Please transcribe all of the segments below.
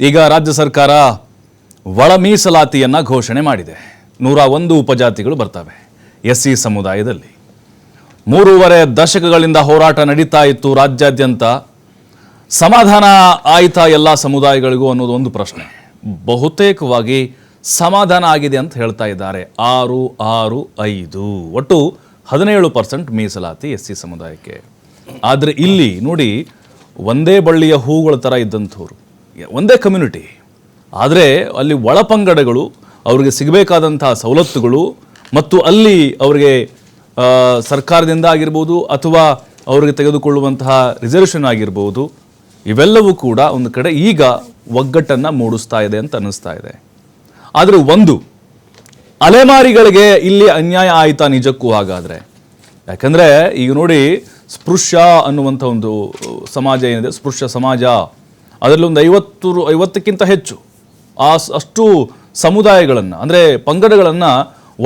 ಈಗ ರಾಜ್ಯ ಸರ್ಕಾರ ಒಳ ಮೀಸಲಾತಿಯನ್ನು ಘೋಷಣೆ ಮಾಡಿದೆ. ನೂರ ಒಂದು ಉಪಜಾತಿಗಳು ಬರ್ತವೆ ಎಸ್ ಸಿ ಸಮುದಾಯದಲ್ಲಿ. ಮೂರುವರೆ ದಶಕಗಳಿಂದ ಹೋರಾಟ ನಡೀತಾ ಇತ್ತು ರಾಜ್ಯಾದ್ಯಂತ. ಸಮಾಧಾನ ಆಯಿತಾ ಎಲ್ಲ ಸಮುದಾಯಗಳಿಗೂ ಅನ್ನೋದು ಒಂದು ಪ್ರಶ್ನೆ. ಬಹುತೇಕವಾಗಿ ಸಮಾಧಾನ ಆಗಿದೆ ಅಂತ ಹೇಳ್ತಾ ಇದ್ದಾರೆ. ಆರು ಆರು, ಐದು. ಒಟ್ಟು ಹದಿನೇಳು ಪರ್ಸೆಂಟ್ ಮೀಸಲಾತಿ ಎಸ್ ಸಿ ಸಮುದಾಯಕ್ಕೆ. ಆದರೆ ಇಲ್ಲಿ ನೋಡಿ, ಒಂದೇ ಬಳ್ಳಿಯ ಹೂಗಳ ಥರ ಇದ್ದಂಥವ್ರು. ಒಂದೇ ಕಮ್ಯುನಿಟಿ ಆದರೆ ಅಲ್ಲಿ ಒಳಪಂಗಡಗಳು ಅವರಿಗೆ ಸಿಗಬೇಕಾದಂತಹ ಸವಲತ್ತುಗಳು ಮತ್ತು ಅಲ್ಲಿ ಅವರಿಗೆ ಸರ್ಕಾರದಿಂದ ಆಗಿರ್ಬೋದು ಅಥವಾ ಅವರಿಗೆ ತೆಗೆದುಕೊಳ್ಳುವಂತಹ ರಿಸರ್ವೇಷನ್ ಆಗಿರ್ಬೋದು, ಇವೆಲ್ಲವೂ ಕೂಡ ಒಂದು ಕಡೆ ಈಗ ಒಗ್ಗಟ್ಟನ್ನು ಮೂಡಿಸ್ತಾ ಇದೆ ಅಂತ ಅನ್ನಿಸ್ತಾ ಇದೆ. ಆದರೆ ಒಂದು, ಅಲೆಮಾರಿಗಳಿಗೆ ಇಲ್ಲಿ ಅನ್ಯಾಯ ಆಯಿತಾ ನಿಜಕ್ಕೂ ಹಾಗಾದರೆ? ಯಾಕಂದರೆ ಈಗ ನೋಡಿ, ಸ್ಪೃಶ್ಯ ಅನ್ನುವಂಥ ಒಂದು, ಸಮಾಜ ಏನಿದೆ? ಸ್ಪೃಶ್ಯ ಸಮಾಜ. ಅದರಲ್ಲಿ ಒಂದು ಐವತ್ತು ಐವತ್ತಕ್ಕಿಂತ ಹೆಚ್ಚು ಆ ಅಷ್ಟು ಸಮುದಾಯಗಳನ್ನು, ಅಂದರೆ ಪಂಗಡಗಳನ್ನು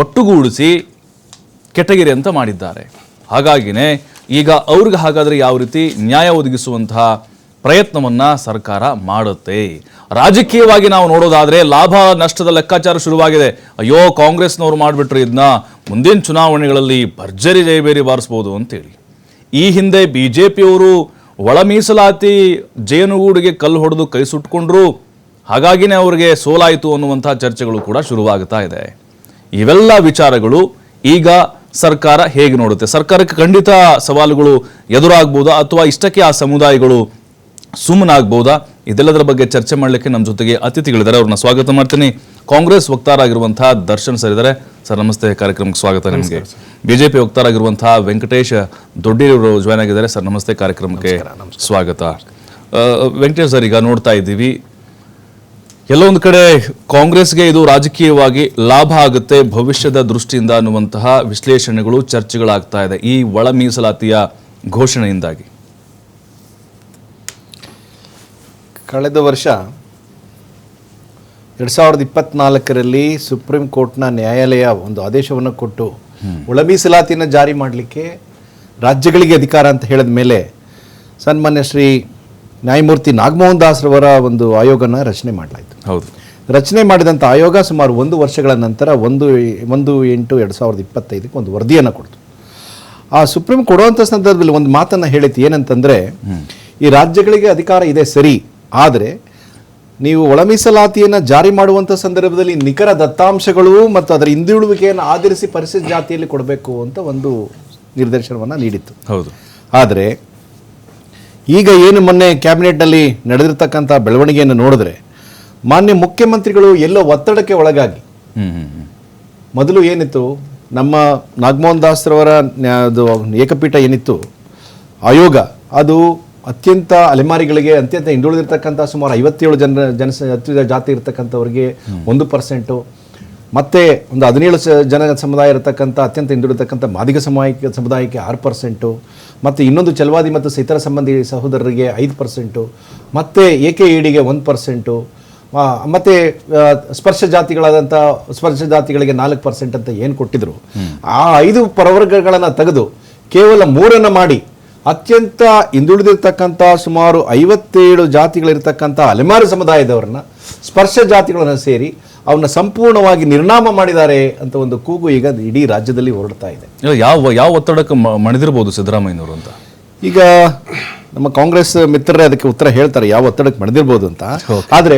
ಒಟ್ಟುಗೂಡಿಸಿ ಕೆಟಗಿರಿ ಅಂತ ಮಾಡಿದ್ದಾರೆ. ಹಾಗಾಗಿನೇ ಈಗ ಅವ್ರಿಗೆ ಹಾಗಾದರೆ ಯಾವ ರೀತಿ ನ್ಯಾಯ ಒದಗಿಸುವಂತಹ ಪ್ರಯತ್ನವನ್ನು ಸರ್ಕಾರ ಮಾಡುತ್ತೆ? ರಾಜಕೀಯವಾಗಿ ನಾವು ನೋಡೋದಾದರೆ ಲಾಭ ನಷ್ಟದ ಲೆಕ್ಕಾಚಾರ ಶುರುವಾಗಿದೆ. ಅಯ್ಯೋ, ಕಾಂಗ್ರೆಸ್ನವ್ರು ಮಾಡಿಬಿಟ್ರೆ ಇದನ್ನ ಮುಂದಿನ ಚುನಾವಣೆಗಳಲ್ಲಿ ಭರ್ಜರಿ ಜಯಬೇರಿ ಬಾರಿಸ್ಬೋದು ಅಂತೇಳಿ. ಈ ಹಿಂದೆ ಬಿ ಜೆ ಪಿಯವರು ಒಳ ಮೀಸಲಾತಿ ಜೇನುಗೂಡಿಗೆ ಕಲ್ಲು ಹೊಡೆದು ಕೈ ಸುಟ್ಕೊಂಡ್ರು, ಹಾಗಾಗಿನೇ ಅವರಿಗೆ ಸೋಲಾಯಿತು ಅನ್ನುವಂಥ ಚರ್ಚೆಗಳು ಕೂಡ ಶುರುವಾಗ್ತಾ ಇದೆ. ಇವೆಲ್ಲ ವಿಚಾರಗಳು ಈಗ ಸರ್ಕಾರ ಹೇಗೆ ನೋಡುತ್ತೆ? ಸರ್ಕಾರಕ್ಕೆ ಖಂಡಿತ ಸವಾಲುಗಳು ಎದುರಾಗ್ಬೋದಾ ಅಥವಾ ಇಷ್ಟಕ್ಕೆ ಆ ಸಮುದಾಯಗಳು ಸುಮ್ಮನಾಗ್ಬೋದಾ? ಇದೆಲ್ಲದರ ಬಗ್ಗೆ ಚರ್ಚೆ ಮಾಡಲಿಕ್ಕೆ ನಮ್ಮ ಜೊತೆಗೆ ಅತಿಥಿಗಳಿದ್ದಾರೆ. ಅವ್ರನ್ನ ಸ್ವಾಗತ ಮಾಡ್ತೀನಿ. ಕಾಂಗ್ರೆಸ್ ವಕ್ತಾರ ಆಗಿರುವಂತಹ ದರ್ಶನ್ ಸರ್ ಇದ್ದಾರೆ. ಸರ್ ನಮಸ್ತೆ. ಕಾರ್ಯಕ್ರಮಕ್ಕೆ ಸ್ವಾಗತ ನಿಮಗೆ. ಬಿಜೆಪಿ ವಕ್ತಾರಾಗಿರುವಂತಹ ವೆಂಕಟೇಶ್ ದೊಡ್ಡಿಯವರು ಜಾಯ್ನ್ ಆಗಿದ್ದಾರೆ. ಸರ್ ನಮಸ್ತೆ. ಕಾರ್ಯಕ್ರಮಕ್ಕೆ ಸ್ವಾಗತ. ವೆಂಕಟೇಶ್ ಸರ್ ಈಗ ನೋಡ್ತಾ ಇದ್ದೀವಿ. ಕೆಲವೊಂದು ಕಡೆ ಕಾಂಗ್ರೆಸ್ಗೆ ಇದು ರಾಜಕೀಯವಾಗಿ ಲಾಭ ಆಗುತ್ತೆ. ಭವಿಷ್ಯದ ದೃಷ್ಟಿಯಿಂದ ಅನ್ನುವಂತಹ ವಿಶ್ಲೇಷಣೆಗಳು ಚರ್ಚೆಗಳಾಗ್ತಾ ಇದೆ. ಈ ಒಳ ಮೀಸಲಾತಿಯ ಘೋಷಣೆಯಿಂದಾಗಿ. ಕಳೆದ ವರ್ಷ ಎರಡು ಸಾವಿರದ ಇಪ್ಪತ್ನಾಲ್ಕರಲ್ಲಿ ಸುಪ್ರೀಂ ಕೋರ್ಟ್ನ ನ್ಯಾಯಾಲಯ ಒಂದು ಆದೇಶವನ್ನು ಕೊಟ್ಟು ಒಳ ಮೀಸಲಾತಿಯನ್ನು ಜಾರಿ ಮಾಡಲಿಕ್ಕೆ ರಾಜ್ಯಗಳಿಗೆ ಅಧಿಕಾರ ಅಂತ ಹೇಳಿದ ಮೇಲೆ ಸನ್ಮಾನ್ಯ ಶ್ರೀ ನ್ಯಾಯಮೂರ್ತಿ ನಾಗಮೋಹನ್ ದಾಸ್ರವರ ಒಂದು ಆಯೋಗನ ರಚನೆ ಮಾಡಲಾಯಿತು. ಹೌದು. ರಚನೆ ಮಾಡಿದಂಥ ಆಯೋಗ ಸುಮಾರು ಒಂದು ವರ್ಷಗಳ ನಂತರ ಒಂದು ಒಂದು ಎಂಟು ಎರಡು ಸಾವಿರದ ಇಪ್ಪತ್ತೈದಕ್ಕೆ ಒಂದು ವರದಿಯನ್ನು ಕೊಡ್ತು. ಆ ಸುಪ್ರೀಂ ಕೊಡುವಂಥ ಸಂದರ್ಭದಲ್ಲಿ ಒಂದು ಮಾತನ್ನು ಹೇಳಿತ್ತು ಏನಂತಂದರೆ ಈ ರಾಜ್ಯಗಳಿಗೆ ಅಧಿಕಾರ ಇದೆ ಸರಿ ಆದರೆ ನೀವು ಒಳಮೀಸಲಾತಿಯನ್ನು ಜಾರಿ ಮಾಡುವಂಥ ಸಂದರ್ಭದಲ್ಲಿ ನಿಖರ ದತ್ತಾಂಶಗಳು ಮತ್ತು ಅದರ ಹಿಂದುಳುವಿಕೆಯನ್ನು ಆಧರಿಸಿ ಪರಿಸ್ಥಿತಿ ಜಾತಿಯಲ್ಲಿ ಕೊಡಬೇಕು ಅಂತ ಒಂದು ನಿರ್ದೇಶನವನ್ನು ನೀಡಿತ್ತು. ಹೌದು. ಆದರೆ ಈಗ ಏನು ಮೊನ್ನೆ ಕ್ಯಾಬಿನೆಟ್ನಲ್ಲಿ ನಡೆದಿರ್ತಕ್ಕಂಥ ಬೆಳವಣಿಗೆಯನ್ನು ನೋಡಿದ್ರೆ ಮಾನ್ಯ ಮುಖ್ಯಮಂತ್ರಿಗಳು ಎಲ್ಲೋ ಒತ್ತಡಕ್ಕೆ ಒಳಗಾಗಿ ಮೊದಲು ಏನಿತ್ತು? ನಮ್ಮ ನಾಗಮೋಹನ್ ದಾಸ್ರವರ ಅದು ಏಕಪೀಠ ಏನಿತ್ತು? ಆಯೋಗ. ಅದು ಅತ್ಯಂತ ಅಲೆಮಾರಿಗಳಿಗೆ ಅತ್ಯಂತ ಹಿಂದುಳಿದಿರ್ತಕ್ಕಂಥ ಸುಮಾರು ಐವತ್ತೇಳು ಜನ ಜನಸ ಅತ್ಯುತ ಜಾತಿ ಇರತಕ್ಕಂಥವ್ರಿಗೆ ಒಂದು ಪರ್ಸೆಂಟು. ಮತ್ತು ಒಂದು ಹದಿನೇಳು ಸ- ಜನ ಸಮುದಾಯ ಇರತಕ್ಕಂಥ ಅತ್ಯಂತ ಹಿಂದುಳಿದಕ್ಕಂಥ ಮಾದಿಗ ಸಮುದಾಯಕ್ಕೆ ಸಮುದಾಯಕ್ಕೆ ಆರು ಪರ್ಸೆಂಟು. ಮತ್ತು ಇನ್ನೊಂದು ಚಲವಾದಿ ಮತ್ತು ಇತರ ಸಂಬಂಧಿ ಸಹೋದರರಿಗೆ ಐದು ಪರ್ಸೆಂಟು. ಮತ್ತು ಎ ಕೆ ಇಡಿಗೆ ಒಂದು ಪರ್ಸೆಂಟು. ಮತ್ತು ಮತ್ತೆ ಸ್ಪರ್ಶ ಜಾತಿಗಳಾದಂಥ ಸ್ಪರ್ಶ ಜಾತಿಗಳಿಗೆ ನಾಲ್ಕು ಪರ್ಸೆಂಟ್ ಅಂತ ಏನು ಕೊಟ್ಟಿದ್ರು. ಆ ಐದು ಪ್ರವರ್ಗಗಳನ್ನು ತೆಗೆದು ಕೇವಲ ಮೂರನ್ನು ಮಾಡಿ ಅತ್ಯಂತ ಹಿಂದುಳಿದಿರ್ತಕ್ಕಂಥ ಸುಮಾರು ಐವತ್ತೇಳು ಜಾತಿಗಳಿರ್ತಕ್ಕಂಥ ಅಲೆಮಾರಿ ಸಮುದಾಯದವರನ್ನ ಸ್ಪರ್ಶ ಜಾತಿಗಳನ್ನು ಸೇರಿ ಅವನ್ನ ಸಂಪೂರ್ಣವಾಗಿ ನಿರ್ನಾಮ ಮಾಡಿದ್ದಾರೆ ಅಂತ ಒಂದು ಕೂಗು ಈಗ ಇಡೀ ರಾಜ್ಯದಲ್ಲಿ ಹೊರಡ್ತಾ ಇದೆ. ಯಾವ ಯಾವ ಒತ್ತಡಕ್ಕೆ ಮಣಿದಿರ್ಬೋದು ಸಿದ್ದರಾಮಯ್ಯನವರು ಅಂತ? ಈಗ ನಮ್ಮ ಕಾಂಗ್ರೆಸ್ ಮಿತ್ರರೇ ಅದಕ್ಕೆ ಉತ್ತರ ಹೇಳ್ತಾರೆ ಯಾವ ಒತ್ತಡಕ್ಕೆ ಮಣಿದಿರ್ಬೋದು ಅಂತ. ಆದರೆ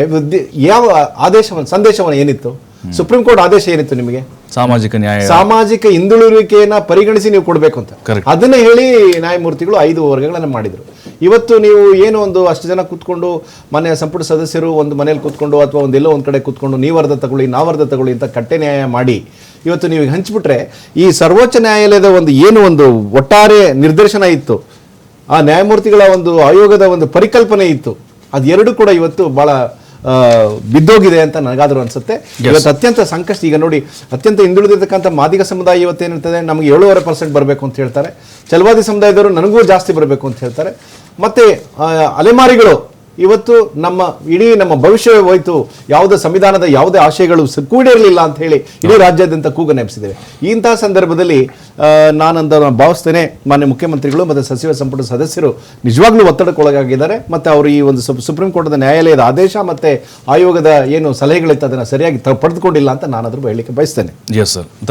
ಯಾವ ಆದೇಶವನ್ನು ಸಂದೇಶವನ್ನು ಏನಿತ್ತು? ಸುಪ್ರೀಂ ಕೋರ್ಟ್ ಆದೇಶ ಏನಿತ್ತು ನಿಮಗೆ? ಸಾಮಾಜಿಕ ನ್ಯಾಯ. ಸಾಮಾಜಿಕ ಹಿಂದುಳಿಕೆಯನ್ನ ಪರಿಗಣಿಸಿ ನೀವು ಕೊಡಬೇಕು ಅಂತ. ಅದನ್ನ ಹೇಳಿ ನ್ಯಾಯಮೂರ್ತಿಗಳು ಐದು ವರ್ಗಗಳನ್ನು ಮಾಡಿದ್ರು. ಇವತ್ತು ನೀವು ಏನು ಒಂದು ಅಷ್ಟು ಜನ ಕೂತ್ಕೊಂಡು ಮನೆಯ ಸಂಪುಟ ಸದಸ್ಯರು ಒಂದು ಮನೇಲಿ ಕೂತ್ಕೊಂಡು ಅಥವಾ ಒಂದೆಲ್ಲೋ ಒಂದು ಕಡೆ ಕೂತ್ಕೊಂಡು ನೀವರ್ಧ ತಗೊಳ್ಳಿ ನಾವರ್ಧ ತಗೊಳ್ಳಿ ಅಂತ ಕಟ್ಟೆ ನ್ಯಾಯ ಮಾಡಿ ಇವತ್ತು ನೀವು ಹಂಚಿಬಿಟ್ರೆ ಈ ಸರ್ವೋಚ್ಚ ನ್ಯಾಯಾಲಯದ ಒಂದು ಏನು ಒಂದು ಒಟ್ಟಾರೆ ನಿರ್ದೇಶನ ಇತ್ತು. ಆ ನ್ಯಾಯಮೂರ್ತಿಗಳ ಒಂದು ಆಯೋಗದ ಒಂದು ಪರಿಕಲ್ಪನೆ ಇತ್ತು. ಅದೆರಡು ಕೂಡ ಇವತ್ತು ಬಹಳ ಆ, ಬಿದ್ದೋಗಿದೆ ಅಂತ ನನಗಾದರೂ ಅನ್ಸುತ್ತೆ. ಇವತ್ತು ಅತ್ಯಂತ ಸಂಕಷ್ಟ ಈಗ ನೋಡಿ ಅತ್ಯಂತ ಹಿಂದುಳಿದಿರ್ತಕ್ಕಂಥ ಮಾದಿಗ ಸಮುದಾಯ ಇವತ್ತು ಇವತ್ತೇನಿರ್ತದೆ ನಮಗೆ ಏಳುವರೆ ಪರ್ಸೆಂಟ್ ಬರಬೇಕು ಅಂತ ಹೇಳ್ತಾರೆ. ಚಲವಾದಿ ಸಮುದಾಯದವರು ನನಗೂ ಜಾಸ್ತಿ ಬರಬೇಕು ಅಂತ ಹೇಳ್ತಾರೆ. ಮತ್ತೆ ಅಲೆಮಾರಿಗಳು ಇವತ್ತು ನಮ್ಮ, ಇಡೀ ನಮ್ಮ ಭವಿಷ್ಯವೇ ಹೋಯ್ತು. ಯಾವುದೇ ಸಂವಿಧಾನದ ಯಾವುದೇ ಆಶಯಗಳು ಕೂಡಿರಲಿಲ್ಲ ಅಂತ ಹೇಳಿ ಇಡೀ ರಾಜ್ಯಾದ್ಯಂತ ಕೂಗು ನೆಪಿಸಿದ್ದೇವೆ. ಇಂತಹ ಸಂದರ್ಭದಲ್ಲಿ ನಾನಂತ ಭಾವಿಸ್ತೇನೆ, ಮಾನ್ಯ ಮುಖ್ಯಮಂತ್ರಿಗಳು ಮತ್ತು ಸಚಿವ ಸಂಪುಟ ಸದಸ್ಯರು ನಿಜವಾಗ್ಲೂ ಒತ್ತಡಕ್ಕೊಳಗಾಗಿದ್ದಾರೆ. ಮತ್ತು ಅವರು ಈ ಒಂದು ಸುಪ್- ಸುಪ್ರೀಂ ಕೋರ್ಟ್ನ ನ್ಯಾಯಾಲಯದ ಆದೇಶ ಮತ್ತು ಆಯೋಗದ ಏನು ಸಲಹೆಗಳಿತ್ತು ಅದನ್ನು ಸರಿಯಾಗಿ ಪಡೆದುಕೊಂಡಿಲ್ಲ ಅಂತ ನಾನು ಅದ್ರ ಹೇಳಲಿಕ್ಕೆ ಬಯಸ್ತೇನೆ. Yes sir